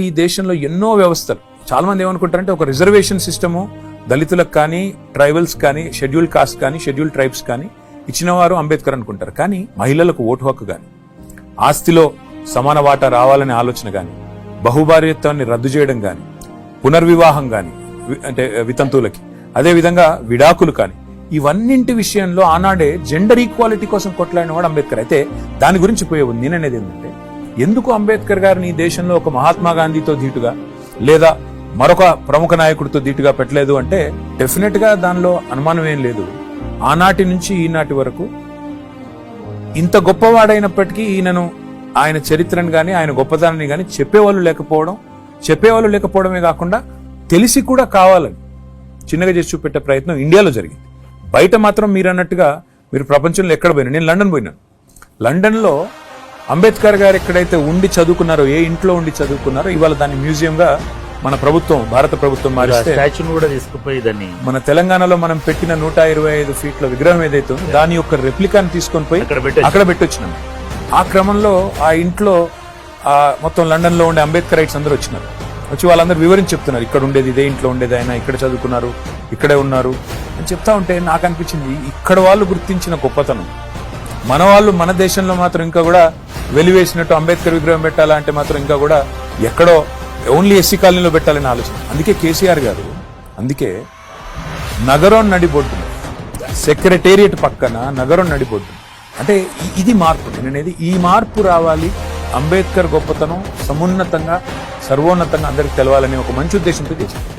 ఈ దేశంలో ఎన్నో వ్యవస్థలు. చాలా మంది ఏమనుకుంటారంటే ఒక రిజర్వేషన్ సిస్టము దళితులకు కానీ ట్రైబల్స్ కానీ షెడ్యూల్ కాస్ట్ కానీ షెడ్యూల్ ట్రైబ్స్ కానీ ఇచ్చినవారు అంబేద్కర్ అనుకుంటారు. కానీ మహిళలకు ఓటు హక్కు కానీ ఆస్తిలో సమాన వాటా రావాలనే ఆలోచన కానీ బహుభార్యత్వాన్ని రద్దు చేయడం కానీ పునర్వివాహం కానీ అంటే వితంతువులకి అదే విధంగా విడాకులు కానీ ఇవన్నింటి విషయంలో ఆనాడే జెండర్ ఈక్వాలిటీ కోసం కొట్లాడిన వాడు అంబేద్కర్. అయితే దాని గురించి పోయే ఉంది నేననేది ఏంటంటే ఎందుకు అంబేద్కర్ గారిని ఈ దేశంలో ఒక మహాత్మా గాంధీతో ధీటుగా లేదా మరొక ప్రముఖ నాయకుడితో ధీటుగా పెట్టలేదు అంటే డెఫినెట్గా దానిలో అనుమానం ఏం లేదు. ఆనాటి నుంచి ఈనాటి వరకు ఇంత గొప్పవాడైనప్పటికీ ఈయనను ఆయన చరిత్రను గాని ఆయన గొప్పతనాన్ని గాని చెప్పేవాళ్ళు లేకపోవడం చెప్పేవాళ్ళు లేకపోవడమే కాకుండా తెలిసి కూడా కావాలని చిన్నగా చేసి చూపెట్టే ప్రయత్నం ఇండియాలో జరిగింది. బయట మాత్రం మీరు అన్నట్టుగా మీరు ప్రపంచంలో ఎక్కడ పోయినా నేను లండన్ పోయినాను. లండన్లో అంబేద్కర్ గారు ఎక్కడైతే ఉండి చదువుకున్నారో ఏ ఇంట్లో ఉండి చదువుకున్నారో ఇవాళ దాన్ని మ్యూజియంగా మన ప్రభుత్వం భారత ప్రభుత్వం మారిస్తే స్టాచ్యూని కూడా తీసుకుపోయి దాన్ని మన తెలంగాణలో మనం పెట్టిన నూట ఇరవై ఐదు ఫీట్ల విగ్రహం ఏదైతే ఉందో దాని యొక్క రెప్లికాని తీసుకొని పోయి అక్కడ పెట్టొచ్చు. అక్కడ పెట్టొచ్చినాం. ఆ క్రమంలో ఆ ఇంట్లో ఆ మొత్తం లండన్లో ఉండే అంబేద్కర్ రైట్స్ అందరూ వచ్చినారు. వచ్చి వాళ్ళందరూ వివరించి చెప్తున్నారు ఇక్కడ ఉండేది ఇదే ఇంట్లో ఉండేది ఆయన ఇక్కడ చదువుకున్నారు ఇక్కడే ఉన్నారు అని చెప్తా ఉంటే నాకు అనిపించింది ఇక్కడ వాళ్ళు గుర్తించిన గొప్పతనం. మన వాళ్ళు మన దేశంలో మాత్రం ఇంకా కూడా వెలివేసినట్టు అంబేద్కర్ విగ్రహం పెట్టాలంటే మాత్రం ఇంకా కూడా ఎక్కడో ఓన్లీ ఎస్సీ కాలనీలో పెట్టాలని ఆలోచన. అందుకే కేసీఆర్ గారు అందుకే నగరం నడిబొడ్డు సెక్రటేరియట్ పక్కన నగరం నడిబొడ్డు అంటే ఇది మార్పు. నేను ఈ మార్పు రావాలి. అంబేద్కర్ గొప్పతనం సమున్నతంగా సర్వోన్నతంగా అందరికి తెలవాలని ఒక మంచి ఉద్దేశంతో చేశాను